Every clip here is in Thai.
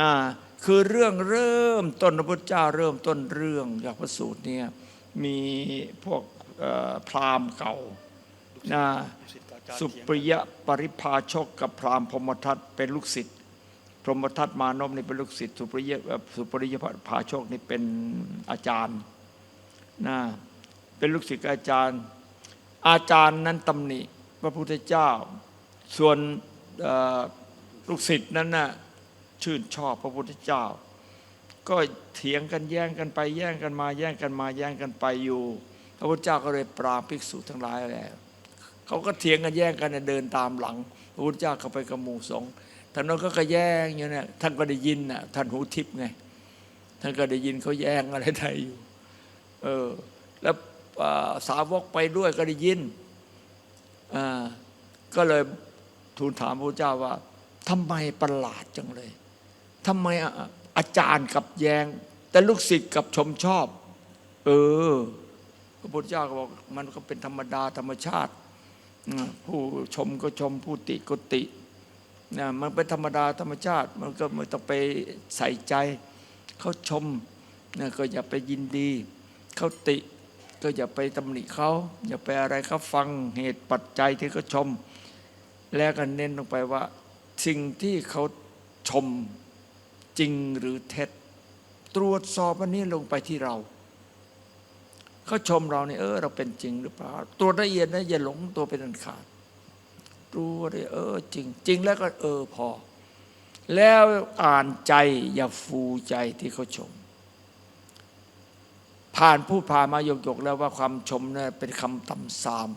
อ่าคือเรื่องเริ่มต้นพระพุทธเจ้าเริ่มต้นเรื่องจากพระสูตรเนี่ยมีพวกพราหมณ์เก่านะสุปริยะปริภาชกกับพราหมณ์พรหมทัตเป็นลูกศิษย์พรหมทัตมานพนี่เป็นลูกศิษย์สุปริยเอ่อสุปริยภาชกนี่เป็นอาจารย์นะเป็นลูกศิษย์อาจารย์ อาจารย์นั้นตำหนิพระพุทธเจ้า ส่วนลูกศิษย์นั้นน่ะ ชื่นชอบพระพุทธเจ้า ก็เถียงกันแย่งกันไป แย่งกันมาแย่งกันมาแย่งกันไปอยู่ พระพุทธเจ้าก็เลยปราบภิกษุทั้งหลายแล้วเขาก็เถียงกันแย่งกันเดินตามหลัง พระพุทธเจ้าเข้าไปกับหมู่สงฆ์ท่านนั้นก็ก็แย่งอยู่เนี่ยท่านก็ได้ยินน่ะท่านหูทิพย์ไงท่านก็ได้ยินเขาแย่งอะไรไทยอยู่เออแล้วสาวกไปด้วยก็ได้ยินอ่าก็เลยทูลถามพระเจ้าว่าทำไมประหลาดจังเลย ทำไมอาจารย์กับแยง แต่ลูกศิษย์กับชมชอบ เออ พระพุทธเจ้าก็บอกมันก็เป็นธรรมดาธรรมชาติ ผู้ชมก็ชมผู้ติก็ตินะมันเป็นธรรมดาธรรมชาติ มันก็ไม่ต้องไปใส่ใจ เขาชมนะก็อย่าไปยินดี เขาติก็อย่าไปตำหนิเขาอย่าไปอะไรเขาฟังเหตุปัจจัยที่เขาชม แล้วก็เน้นลงไปว่า สิ่งที่เขาชม จริงหรือเท็จ ตรวจสอบอันนี้ลงไปที่เราเขาชมเราเนี่ยเออ เราเป็นจริงหรือเปล่าตัวละเอียดนะอย่าหลงตัวเป็นอันขาดตัวเลยเออ จริง จริงแล้วก็เออพอ แล้วอ่านใจอย่าฟูใจที่เขาชม ผ่านผู้ผ่านมาหยกๆแล้วว่าความชมเนี่ยเป็นคำต่ำสาม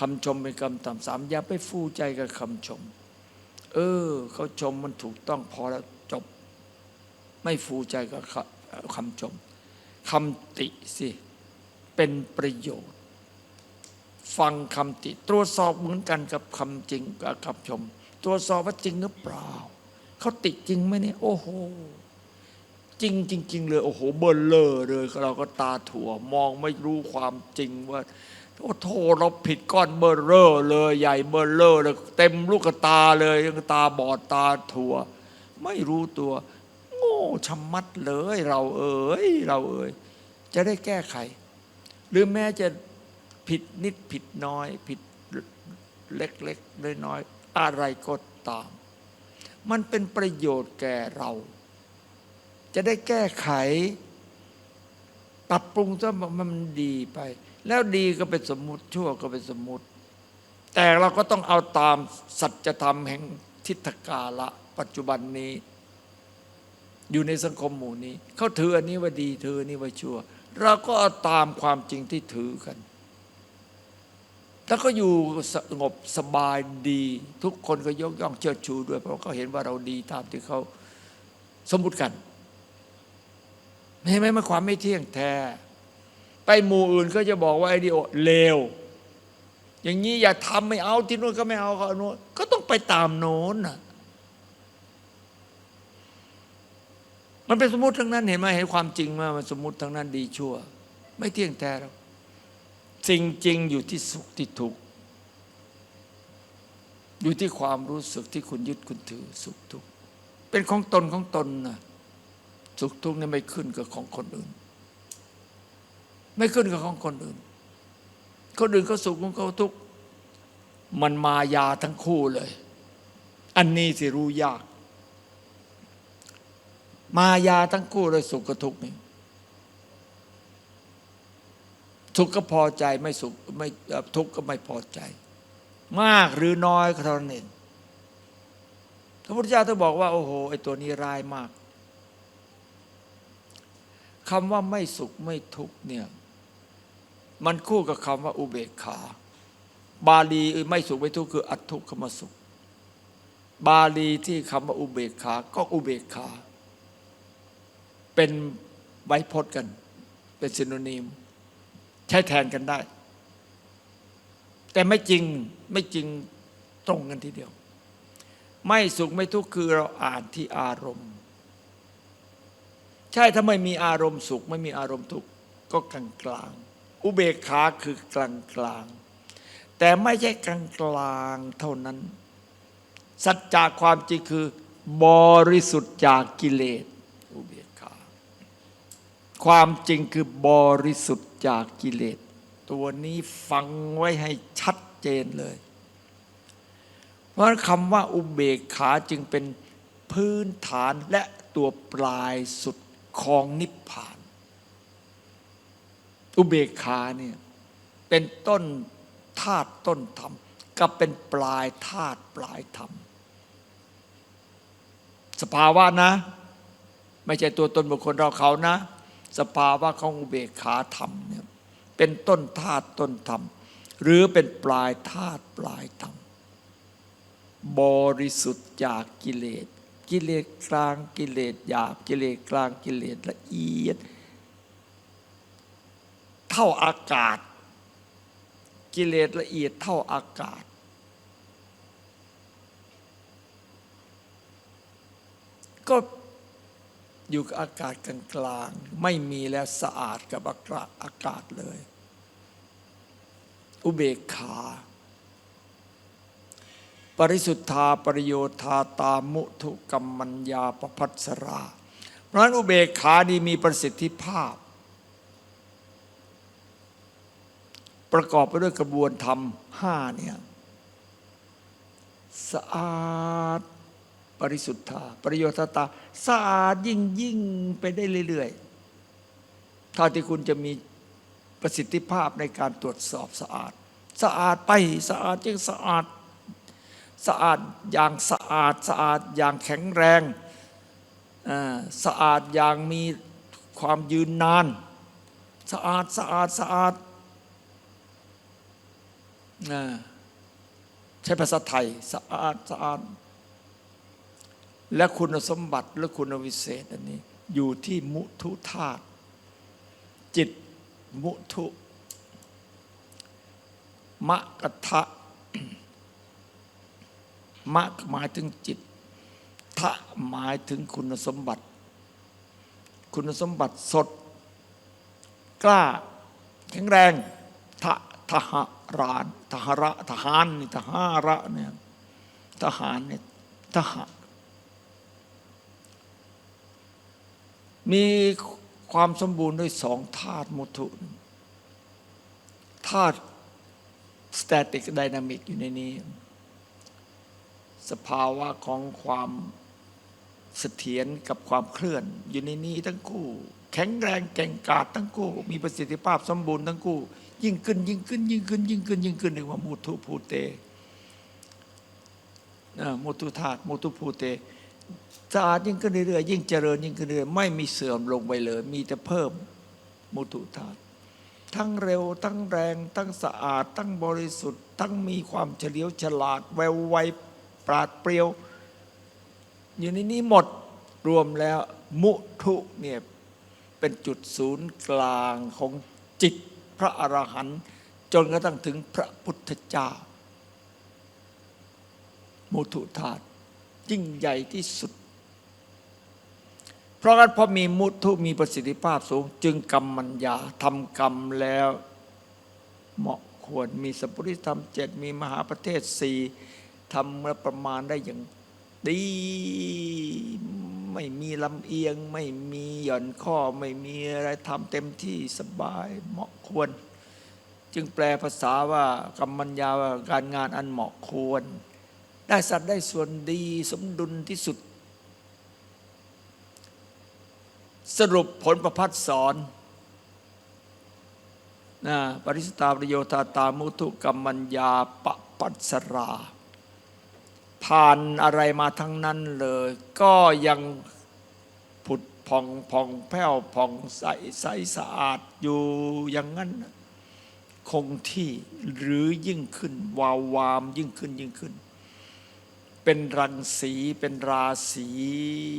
คำชมเป็นคำต่ำสามอย่าไปฟูใจกับคำชม เออเขาชมมันถูกต้องพอแล้วจบ ไม่ฟูใจกับคำชมคำติสิ เป็นประโยชน์ ฟังคำติ ตรวจสอบเหมือนกันกับคำจริงกับคำชม ตรวจสอบว่าจริงหรือเปล่าเขาติจริงไหมเนี่ยโอ้โหจริงจริงๆเลยโอ้โหเบลเลอร์เลยเราก็ตาถั่วมองไม่รู้ความจริงว่า โอ้โทเราผิดก้อนเบลเลอร์เลยใหญ่เบลเลอร์เลยเต็มลูกตาเลยยังตาบอดตาถั่ว ไม่รู้ตัว โง่ชะมัดเลยเราเอ๋ยเราเอ๋ยจะได้แก้ไข หรือแม้จะผิดนิดผิดน้อย ผิดเล็กๆน้อยๆอะไรก็ตาม มันเป็นประโยชน์แก่เรา จะได้แก้ไข ปรับปรุงซะมันดีไป แล้วดีก็เป็นสมมุติชั่วก็เป็นสมมุติ แต่เราก็ต้องเอาตามสัจธรรมแห่งทิฏฐกาละ ปัจจุบันนี้ อยู่ในสังคมหมู่นี้เขาถืออันนี้ว่าดีถืออันนี้ว่าชั่ว เราก็เอาตามความจริงที่ถือกันแล้วก็อยู่สงบสบายดี ทุกคนก็ยกย่องเชิดชูด้วย เพราะเขาเห็นว่าเราดีตามที่เขาสมมติกัน เห็นไหมมันความไม่เที่ยงแท้ ไปหมู่อื่นก็จะบอกว่าไอ้นี่โอเลว อย่างนี้อย่าทำไม่เอาที่นู้นก็ไม่เอาก็โน้นก็ต้องไปตามโน้นน่ะมันเป็นสมมติทั้งนั้นเห็นไหมเห็นความจริงว่ามันสมมติทั้งนั้นดีชั่ว ไม่เที่ยงแท้หรอกสิ่งจริงอยู่ที่สุขที่ทุกข์อยู่ที่ความรู้สึกที่คุณยึดคุณถือสุขทุกข์เป็นของตนของตนนะ สุขทุกข์นี่ไม่ขึ้นกับของคนอื่น ไม่ขึ้นกับของคนอื่น คนอื่นเขาสุขของเขาทุกข์มันมายาทั้งคู่เลย อันนี้สิรู้ยาก มายาทั้งคู่เลยสุขกับทุกข์นี่สุขก็พอใจไม่สุขไม่ทุกข์ก็ไม่พอใจ มากหรือน้อยก็เท่านั้นเองพระพุทธเจ้าต้องบอกว่า โอ้โหไอ้ตัวนี้ร้ายมาก คำว่าไม่สุขไม่ทุกเนี่ยมันคู่กับคำว่าอุเบกขา บาลีไม่สุขไม่ทุกข์คืออัตทุกขมสุข บาลีที่คำว่าอุเบกขาก็อุเบกขา เป็นไวยพจน์กัน เป็นซินโนนิมใช้แทนกันได้ แต่ไม่จริงไม่จริงตรงกันทีเดียว ไม่สุขไม่ทุกข์คือเราอ่านที่อารมณ์ ใช่ถ้าไม่มีอารมณ์สุข ไม่มีอารมณ์ทุกข์ก็กลางกลางๆอุเบกขาคือกลางกลางๆแต่ไม่ใช่กลางกลางๆเท่านั้น สัจจะความจริงคือบริสุทธิ์จากกิเลสอุเบกขาความจริงคือบริสุทธิ์จากกิเลส ตัวนี้ฟังไว้ให้ชัดเจนเลย เพราะคำว่าอุเบกขาจึงเป็นพื้นฐานและตัวปลายสุด ของนิพพาน อุเบกขาเนี่ยเป็นต้นธาตุต้นธรรมกับเป็นปลายธาตุปลายธรรม สภาวะนะ ไม่ใช่ตัวตนบุคคลเราเขานะ สภาวะของอุเบกขาธรรมเนี่ยเป็นต้นธาตุต้นธรรม หรือเป็นปลายธาตุปลายธรรม บริสุทธิ์จากกิเลส กิเลสกลางกิเลสหยาบ กิเลสกลางกิเลสละเอียด เท่าอากาศ กิเลสละเอียดเท่าอากาศ ก็อยู่กับอากาศกลางๆไม่มีแล้วสะอาดกับอากาศอากาศเลย อุเบกขา ปริสุทธาปริโยธาตามุทุกรรมัญญาปพัสรา เพราะนั้นอุเบกขานี่มีประสิทธิภาพ ประกอบไปด้วยกระบวนธรรมห้าเนี่ยสะอาดปริสุทธาปริโยธาตาสะอาดยิ่งยิ่งไปได้เรื่อยๆถ้าที่คุณจะมีประสิทธิภาพในการตรวจสอบสะอาด สะอาดไปสะอาดจึงสะอาด สะอาดอย่างสะอาดสะอาดอย่างแข็งแรงสะอาดอย่างมีความยืนนาน สะอาดสะอาดสะอาดใช้ภาษาไทยสะอาดสะอาด และคุณสมบัติและคุณวิเศษอันนี้ อยู่ที่มุทุธาตุจิตมุทุมะกะทะ มะหมายถึงจิตทะหมายถึงคุณสมบัติ คุณสมบัติสด กล้าแข็งแรงทะทหารานทหระทหารนี่ทหาระเนี่ยทหารเนี่ยทหะมีความสมบูรณ์ด้วยสองธาตุมุทุธาตุสแตติกไดนามิกอยู่ในนี้ สภาวะของความเสถียรกับความเคลื่อน อยู่ในนี้ทั้งคู่ แข็งแรงแก่งกาจทั้งคู่ มีประสิทธิภาพสมบูรณ์ทั้งคู่ ยิ่งขึ้นยิ่งขึ้น ยิ่งขึ้น ยิ่งขึ้น ยิ่งขึ้นเรียกว่ามุทุภูเตนะมุทุธาตุมุทุภูเตสะอาดยิ่งขึ้นเรื่อยๆยิ่งเจริญยิ่งขึ้นเรื่อยไม่มีเสื่อมลงไปเลย มีแต่เพิ่มมุทุธาตุทั้งเร็ว ทั้งแรง ทั้งสะอาด ทั้งบริสุทธิ์ ทั้งมีความเฉลียวฉลาด แววไว ปราดเปรียว อยู่ในนี้หมดรวมแล้วมุทุเนี่ยเป็นจุดศูนย์กลางของจิตพระอรหันต์จนกระทั่งถึงพระพุทธเจ้า มุทุธาตุยิ่งใหญ่ที่สุด เพราะงั้นพอมีมุทุมีประสิทธิภาพสูง จึงกรรมมัญญาทำกรรมแล้ว เหมาะควรมีสัพพุริธรรมเจ็ดมีมหาประเทศสี่ ทำและประมาณได้อย่างดี ไม่มีลำเอียง ไม่มีหย่อนข้อ ไม่มีอะไรทำเต็มที่สบายเหมาะควร จึงแปลภาษาว่ากรรมัญญาว่าการงานอันเหมาะควร ได้สัตว์ได้ส่วนดีสมดุลที่สุด สรุปผลประพัดสอนนะปริสตาประโยธาตามุทุกรรมัญญาปปัสรา ผ่านอะไรมาทั้งนั้นเลย ก็ยังผุดผ่องผ่องแผ้วผ่องใสใสสะอาดอยู่อย่างนั้น คงที่หรือยิ่งขึ้น วาววามยิ่งขึ้นยิ่งขึ้น เป็นรังสีเป็นราศี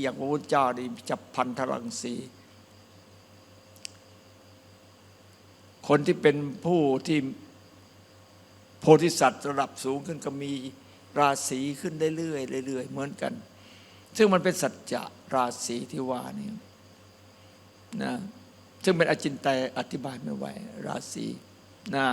อย่างพระพุทธเจ้านี่จับพันธรังสีคนที่เป็นผู้ที่โพธิสัตว์ระดับสูงขึ้นก็มี ราศีขึ้นเรื่อยๆเรื่อยๆเหมือนกัน ซึ่งมันเป็นสัจจะราศีที่ว่านี่นะซึ่งเป็นอจินไตยอธิบายไม่ไหวราศีนะ